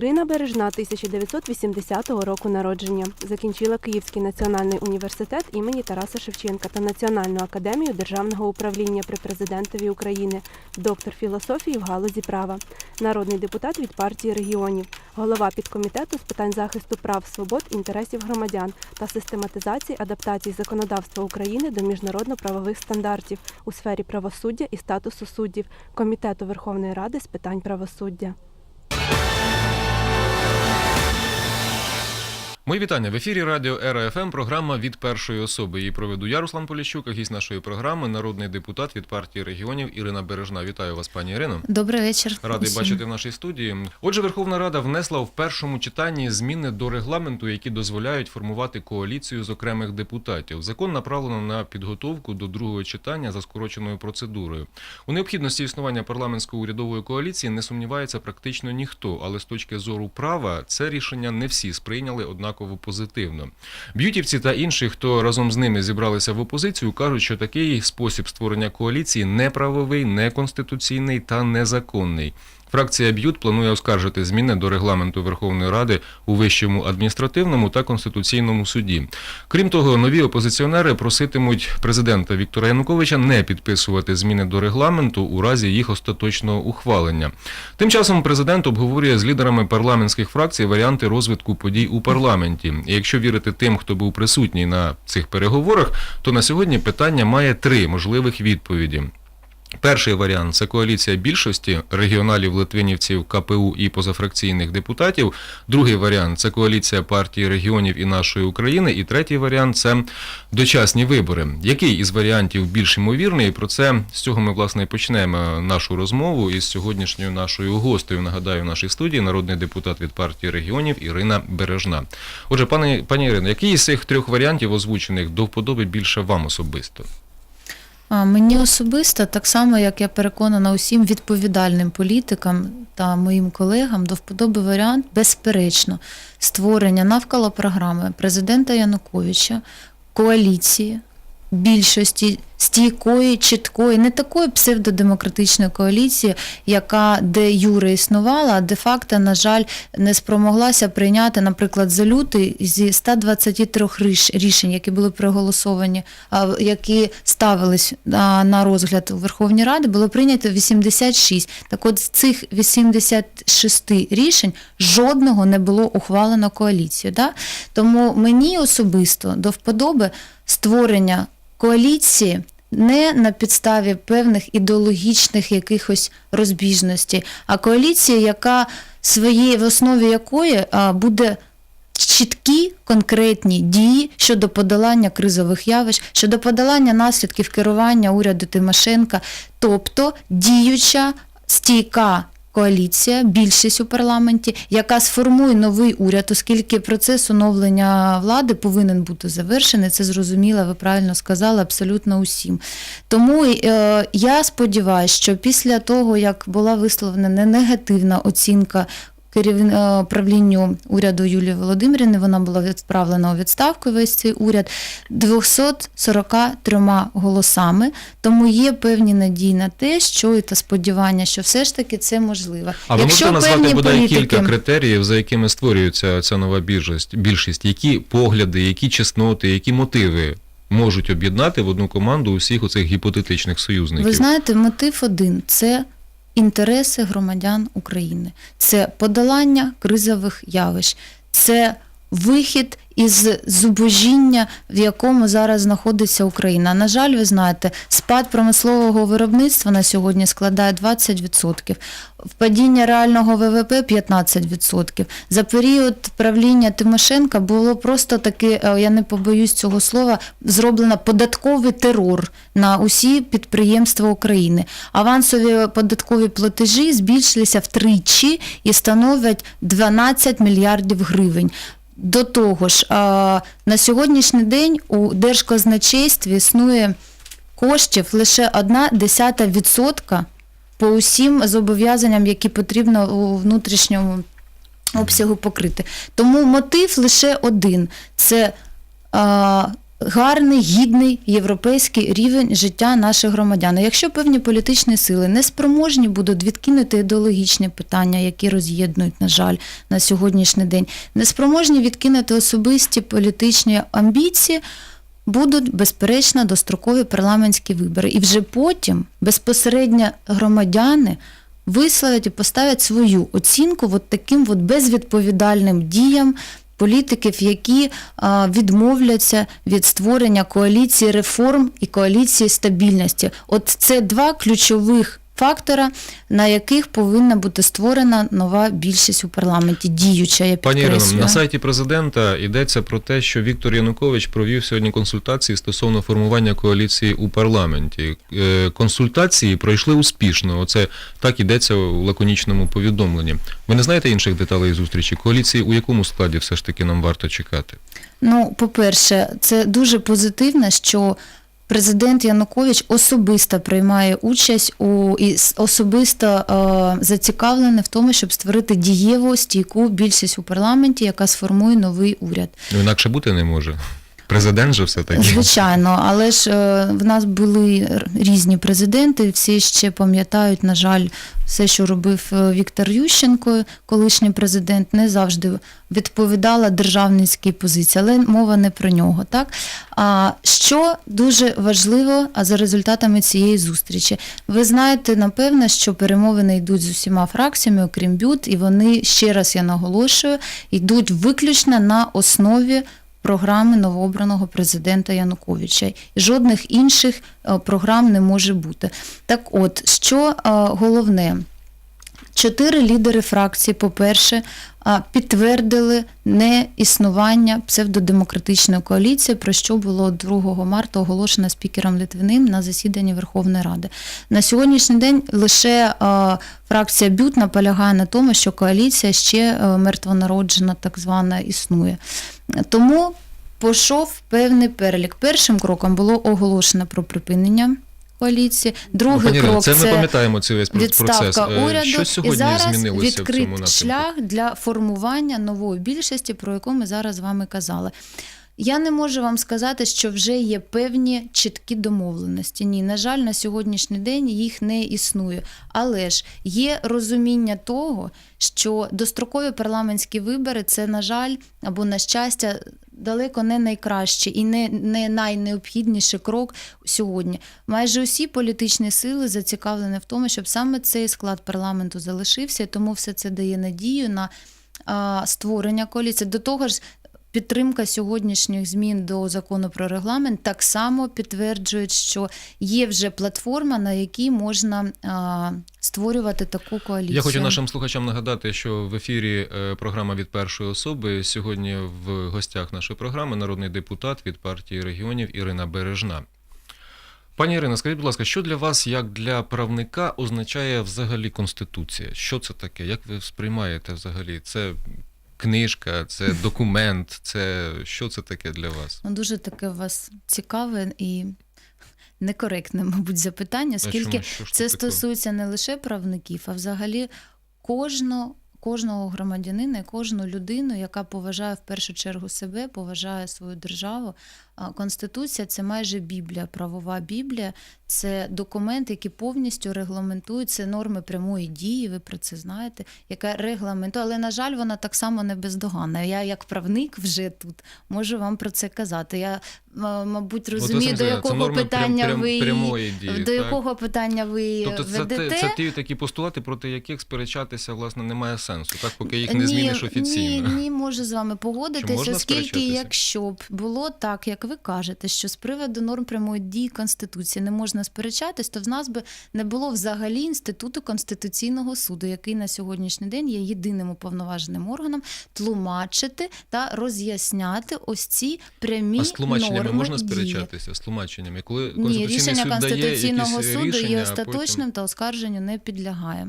Ірина Бережна 1980 року народження. Закінчила Київський національний університет імені Тараса Шевченка та Національну академію державного управління при президентові України, доктор філософії в галузі права, народний депутат від партії регіонів, голова підкомітету з питань захисту прав, свобод, інтересів громадян та систематизації адаптації законодавства України до міжнародно-правових стандартів у сфері правосуддя і статусу суддів Комітету Верховної Ради з питань правосуддя. Мої вітання в ефірі радіо Ера ФМ. Програма від першої особи. Її проведу я, Руслан Поліщук, а гість нашої програми, народний депутат від партії регіонів Ірина Бережна. Вітаю вас, пані Ірино. Добрий вечір. Радий усім. бачити в нашій студії. Отже, Верховна Рада внесла в першому читанні зміни до регламенту, які дозволяють формувати коаліцію з окремих депутатів. Закон направлено на підготовку до другого читання за скороченою процедурою. У необхідності існування парламентської урядової коаліції не сумнівається практично ніхто, але з точки зору права це рішення не всі сприйняли однаково позитивно. Б'ютівці та інші, хто разом з ними зібралися в опозицію, кажуть, що такий спосіб створення коаліції неправовий, неконституційний та незаконний. Фракція Б'ют планує оскаржити зміни до регламенту Верховної Ради у вищому адміністративному та конституційному суді. Крім того, нові опозиціонери проситимуть президента Віктора Януковича не підписувати зміни до регламенту у разі їх остаточного ухвалення. Тим часом президент обговорює з лідерами парламентських фракцій варіанти розвитку подій у парламенті. І якщо вірити тим, хто був присутній на цих переговорах, то на сьогодні питання має три можливих відповіді. Перший варіант це коаліція більшості регіоналів, литвинівців, КПУ і позафракційних депутатів. Другий варіант це коаліція партії регіонів і нашої України. І третій варіант це дочасні вибори. Який із варіантів більш ймовірний? Про це з цього ми власне і почнемо нашу розмову із сьогоднішньою нашою гостею. Нагадаю, в нашій студії народний депутат від партії регіонів Ірина Бережна. Отже, пані пані Ірино, який із цих трьох варіантів озвучених до вподоби більше вам особисто? Мені особисто, так само як я переконана усім відповідальним політикам та моїм колегам, до вподоби варіант, безперечно, створення навколо програми президента Януковича, коаліції, більшості стійкої, чіткої, не такої псевдодемократичної коаліції, яка де юре існувала, а де факто, на жаль, не спромоглася прийняти, наприклад, за лютий зі 123 рішень, які були проголосовані, які ставились на розгляд у Верховній Раді, було прийнято 86. Так от з цих 86 рішень жодного не було ухвалено коаліцією. Да? Тому мені особисто до вподоби створення коаліції не на підставі певних ідеологічних якихось розбіжностей, а коаліція, яка своєї в основі якої буде чіткі конкретні дії щодо подолання кризових явищ, щодо подолання наслідків керування уряду Тимошенка, тобто діюча стійка. Коаліція, більшість у парламенті, яка сформує новий уряд, оскільки процес оновлення влади повинен бути завершений. Це зрозуміло, ви правильно сказали абсолютно усім. Тому е, я сподіваюся, що після того, як була висловлена не негативна оцінка керівн... е, правлінню уряду Юлії Володимирівни, вона була відправлена у відставку весь цей уряд 243 голосами. Тому є певні надії на те, що і та сподівання, що все ж таки це можливо. А ви Якщо можете назвати бодай політики- кілька критеріїв, за якими створюється ця нова більшість, більшість, які погляди, які чесноти, які мотиви можуть об'єднати в одну команду усіх оцих гіпотетичних союзників? Ви знаєте, мотив один це інтереси громадян України, це подолання кризових явищ, це вихід із зубожіння, в якому зараз знаходиться Україна. На жаль, ви знаєте, спад промислового виробництва на сьогодні складає 20%, падіння реального ВВП 15%. За період правління Тимошенка було просто таки, е, я не побоюсь цього слова, зроблено податковий терор на усі підприємства України. Авансові податкові платежі збільшилися втричі і становлять 12 мільярдів гривень. До того ж, на сьогоднішній день у Держказначействі існує коштів лише одна десята відсотка по усім зобов'язанням, які потрібно у внутрішньому обсягу покрити. Тому мотив лише один це гарний, гідний європейський рівень життя наших громадян. Якщо певні політичні сили не спроможні будуть відкинути ідеологічні питання, які роз'єднують, на жаль, на сьогоднішній день, не спроможні відкинути особисті політичні амбіції. Будуть безперечно дострокові парламентські вибори, і вже потім безпосередньо громадяни висловлять і поставлять свою оцінку от таким от безвідповідальним діям політиків, які відмовляться від створення коаліції реформ і коаліції стабільності. От це два ключових фактора, на яких повинна бути створена нова більшість у парламенті, діюча, я Пані Ірино, на сайті президента йдеться про те, що Віктор Янукович провів сьогодні консультації стосовно формування коаліції у парламенті. Е, Консультації пройшли успішно. Оце так йдеться у лаконічному повідомленні. Ви не знаєте інших деталей зустрічі? Коаліції у якому складі все ж таки нам варто чекати? Ну, по-перше, це дуже позитивно, що президент Янукович особисто приймає участь у і особисто е, зацікавлений в тому, щоб створити дієву стійку більшість у парламенті, яка сформує новий уряд. Ну інакше бути не може. Президент же все таки. Звичайно, але ж е, в нас були різні президенти, всі ще пам'ятають, на жаль, все, що робив е, Віктор Ющенко, колишній президент, не завжди відповідала державницькій позиції, але мова не про нього. Так? А що дуже важливо а за результатами цієї зустрічі? Ви знаєте, напевно, що перемовини йдуть з усіма фракціями, окрім БЮТ, і вони, ще раз я наголошую, йдуть виключно на основі програми новообраного президента Януковича. Жодних інших е, програм не може бути. Так от, що е, головне? Чотири лідери фракції, по-перше, а, підтвердили неіснування псевдодемократичної коаліції, про що було 2 марта оголошено спікером Литвиним на засіданні Верховної Ради. На сьогоднішній день лише фракція БЮТ наполягає на тому, що коаліція ще е, мертвонароджена, так звана, існує. Тому пішов певний перелік. Першим кроком було оголошено про припинення коаліції. Другий Ну, крок це ми пам'ятаємо цей весь процес. Е, уряду. Що і сьогодні зараз змінилося в цьому напрямку? шлях для формування нової більшості, про яку ми зараз з вами казали. Я не можу вам сказати, що вже є певні чіткі домовленості. Ні, на жаль, на сьогоднішній день їх не існує. Але ж є розуміння того, що дострокові парламентські вибори це, на жаль, або на щастя, далеко не найкращий і не, не найнеобхідніший крок сьогодні. Майже усі політичні сили зацікавлені в тому, щоб саме цей склад парламенту залишився, тому все це дає надію на створення коаліції. До того ж, підтримка сьогоднішніх змін до закону про регламент так само підтверджує, що є вже платформа, на якій можна а, створювати таку коаліцію. Я хочу нашим слухачам нагадати, що в ефірі е, програма від першої особи. Сьогодні в гостях нашої програми народний депутат від партії регіонів Ірина Бережна. Пані Ірина, скажіть, будь ласка, що для вас, як для правника, означає взагалі Конституція? Що це таке? Як ви сприймаєте взагалі? Це книжка, це документ, це що це таке для вас? Ну, дуже таке у вас цікаве і некоректне, мабуть, запитання, оскільки що, Що це таке? стосується не лише правників, а взагалі кожного. Кожного громадянина, і кожну людину, яка поважає в першу чергу себе, поважає свою державу. Конституція це майже Біблія, правова Біблія. Це документ, який повністю регламентує це норми прямої дії. Ви про це знаєте, яка регламентує. Але на жаль, вона так само не бездоганна. Я, як правник, вже тут можу вам про це казати. Я мабуть розумію, до якого питання прям, ви прямої дії, до так? якого питання ви Тобто це, ведете. те- це ті такі постулати, проти яких сперечатися власне немає сенсу, так поки їх не зміниш офіційно. Ні, ні, можу з вами погодитися, оскільки якщо б було так, як ви кажете, що з приводу норм прямої дії Конституції не можна сперечатись, то в нас би не було взагалі інституту Конституційного суду, який на сьогоднішній день є єдиним уповноваженим органом тлумачити та роз'ясняти ось ці прямі А з тлумаченнями норми можна дії. сперечатися? З тлумаченнями, коли Ні, рішення суд дає Конституційного якісь суду є а потім... остаточним та оскарженню не підлягає.